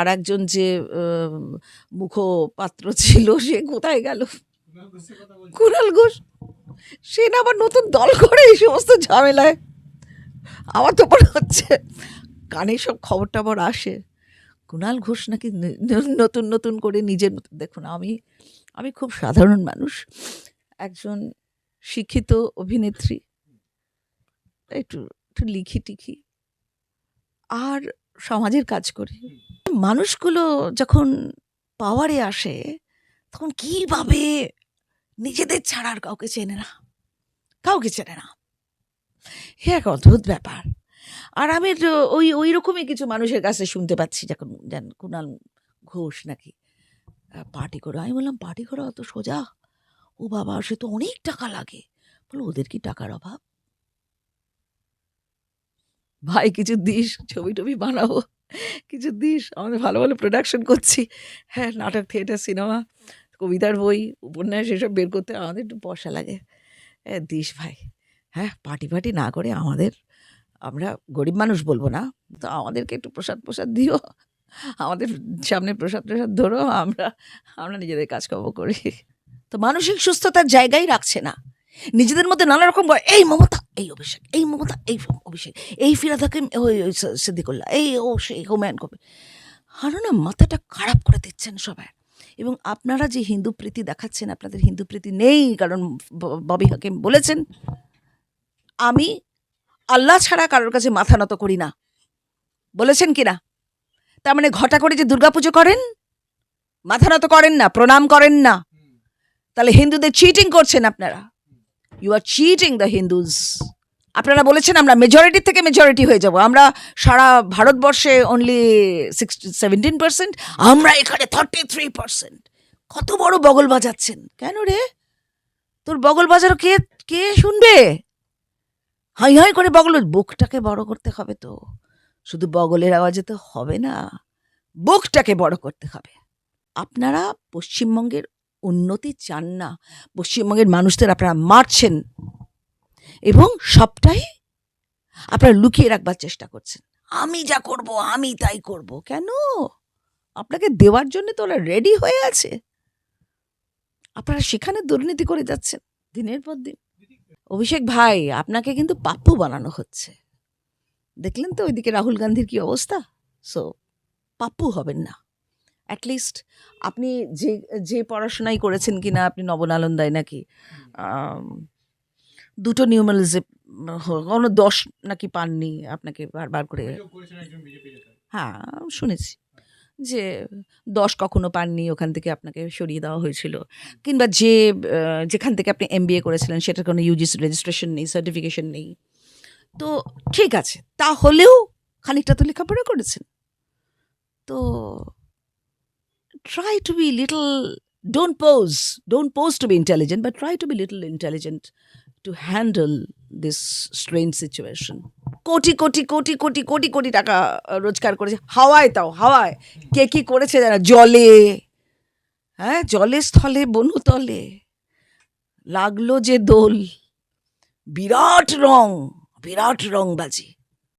আর একজন যে মুখপাত্র ছিল, সে কোথায় গেল? কুণাল ঘোষ। সে না আবার নতুন দল করে এই সমস্ত ঝামেলায়? আমার তো মনে হচ্ছে কানে সব খবর টবর আসে। কুণাল ঘোষ নাকি নতুন নতুন করে নিজের দেখুন, আমি আমি খুব সাধারণ মানুষ, একজন শিক্ষিত অভিনেত্রী। একটু একটু লিখি টিখি আর সমাজের কাজ করি। মানুষগুলো যখন পাওয়ারে আসে, তখন কীভাবে নিজেদের ছাড়া আর কাউকে চেনে না? কাউকে চেনে না। হে এক অদ্ভুত ব্যাপার। আর আমি ওই ওই রকমই কিছু মানুষের কাছে শুনতে পাচ্ছি, যখন যেন কুণাল ঘোষ নাকি পার্টি করে। আমি বললাম পার্টি করা অত সোজা? ও বাবা, সে তো অনেক টাকা লাগে। বলো ওদের কি টাকার অভাব? ভাই, কিছু দিস ছবি টবি বানাবো। কিছু দিস। আমাদের ভালো ভালো প্রোডাকশন করছি। হ্যাঁ নাটক থিয়েটার সিনেমা কবিতার বই, উপন্যাস এসব বের করতে আমাদের একটু পয়সা লাগে। হ্যাঁ দিস ভাই। হ্যাঁ পার্টি ফার্টি না করে আমাদের, আমরা গরিব মানুষ বলব না। তো আমাদেরকে একটু প্রসাদ প্রসাদ দিও। আমাদের সামনে প্রসাদ প্রসাদ ধরো। আমরা আমরা নিজেদের কাজকর্ম করি। তো মানসিক সুস্থতার জায়গায় রাখছে না। নিজেদের মধ্যে নানা রকম এই মমতা, এই অভিষেক, এই মমতা, এই অভিষেক, এই ফিরাদাকে ওই ওই সিদ্দিকুল্লাহ, এই ও সেই হুমায়ুন আরও না মাথাটা খারাপ করে দিচ্ছেন সবাই। এবং আপনারা যে হিন্দু প্রীতি দেখাচ্ছেন, আপনাদের হিন্দু প্রীতি নেই, কারণ ববি হাকিম বলেছেন, আমি আল্লাহ ছাড়া কারোর কাছে মাথা নত করি না। বলেছেন কি না তার মানে ঘটা করে যে দুর্গাপুজো করেন, মাথা নত করেন না, প্রণাম করেন না। তাহলে হিন্দুদের চিটিং করছেন আপনারা। You are cheating the Hindus আপনারা বলেছেন, আমরা মেজরিটি থেকে মেজরিটি হয়ে যাব। আমরা সারা ভারতবর্ষে অনলি সিক্সটি সেভেন্টিন পার্সেন্ট আমরা এখানে থার্টি থ্রি পার্সেন্ট কত বড় বগল বাজাচ্ছেন? কেন রে? তোর বগল বাজারও কে কে শুনবে? হাই হাই করে বগল, বুকটাকে বড় করতে হবে তো। শুধু বগলের আওয়াজে তো হবে না, বুকটাকে বড় করতে হবে। আপনারা পশ্চিমবঙ্গের উন্নতি চান না। পশ্চিমবঙ্গের মানুষদের আপনারা মারছেন এবং সবটাই আপনারা লুকিয়ে রাখবার চেষ্টা করছেন। আমি যা করব, আমি তাই করব। কেন? আপনাকে দেওয়ার জন্য তো ওরা রেডি হয়ে আছে। আপনারা সেখানে দুর্নীতি করে যাচ্ছেন দিনের পর দিন। অভিষেক ভাই, আপনাকে কিন্তু পাপ্পু বানানো হচ্ছে। দেখলেন তো ওইদিকে রাহুল গান্ধীর কি অবস্থা? সো পাপ্পু হবেন না। অ্যাটলিস্ট আপনি যে যে পড়াশোনাই করেছেন কি না আপনি নবনালন্দায় নাকি দুটো নিউমালিজে কোনো দশ নাকি পাননি আপনাকে বারবার করে। হ্যাঁ শুনেছি যে দশ কখনো পাননি ওখান থেকে আপনাকে সরিয়ে দেওয়া হয়েছিল। কিংবা যে যেখান থেকে আপনি এম করেছিলেন সেটার কোনো ইউজিসি রেজিস্ট্রেশন নেই সার্টিফিকেশন নেই। তো ঠিক আছে তাহলেও খানিকটা তো লেখাপড়া করেছেন। তো try to be little don't pose don't pose to be intelligent but try to be little intelligent to handle this strain situation crore crore crore কোটি কোটি কোটি টাকা রোজগার করেছে। হাওয়ায় তাও, হাওয়ায়। কে কি করেছে জানা? জলে। হ্যাঁ জলে স্থলে বনুতলে লাগল যে দোল। বিরাট রং, বিরাট রংবাজি।